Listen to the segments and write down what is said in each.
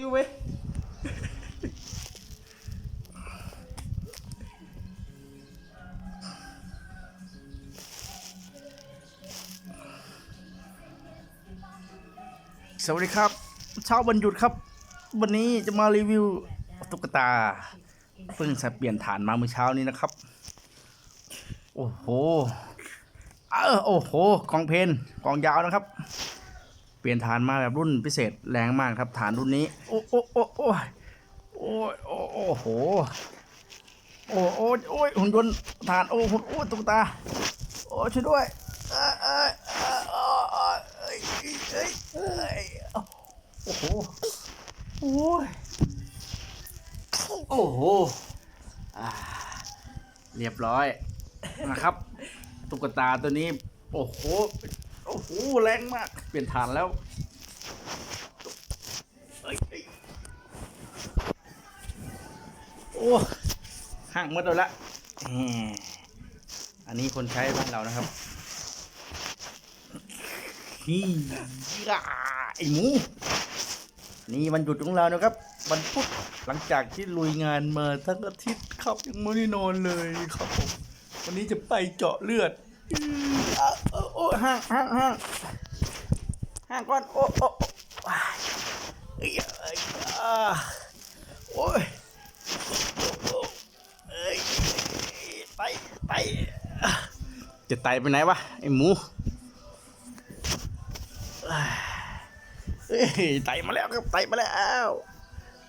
อยู่เว้ยสวัสดีครับเช้าวันหยุดครับ วันนี้จะมารีวิวตุ๊กตาเพิ่งจะเปลี่ยนฐานมาเมื่อเช้านี้นะครับ โอ้โหเออโอ้โหกองเพนกองยาวนะครับ ปลี่ยนฐานมาแบบรุ่นพิเศษแรงมากครับฐานรุ่นนี้ โอ้โอ้โอ้โอ้ยโอ้ยโอ้โอ้โหโอ้โอ้ยโอ้ยหุ่นยนต์ฐานโอ้หุ่นโอ้ยตุ๊กตาโอ้ช่วยด้วยเอ้ยเอ้ยเอ้ยเอ้ยเอ้ยเอ้ยโอ้โหโอ้ยโอ้โหอ่าเรียบร้อยนะครับ ตุ๊กตาตัวนี้ โอ้โห โอ้โหแรงมาก เปลี่ยนฐานแล้วเอ้ยโอ้ห่างหมดแล้วละอันนี้คนใช้บ้านเรานะครับฮียาไอหมู นี่วันหยุดของเรานะครับวันพุธหลังจากที่ลุยงานมาทั้งอาทิตย์ครับยังไม่ได้นอนเลยครับผมวันนี้จะไปเจาะเลือดอ โอ้โอ้ห่างห่างห่างห่างก่อนโอ้โอ้โอ้ยโอ้ยไตไตอะจะไตไปไหนวะไอหมูไตมาแล้วครับไตมาแล้ว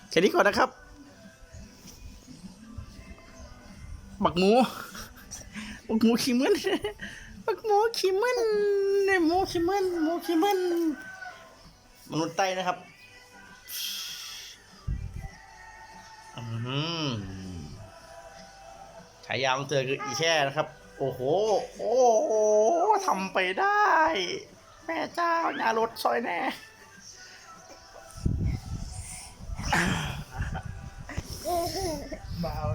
แค่นี้ก่อนนะครับบักหมูบักหมูขี้มัน บักหมูขี้มันเนี่ยหมูขี้มันหมูขี้มันมนุษย์ไต้นะครับอืมฉายาของเธอคืออีแช่นะครับ โอ้โห โอ้โหทำไปได้ แม่เจ้าอย่ารถซอยแน่เบาแล้ว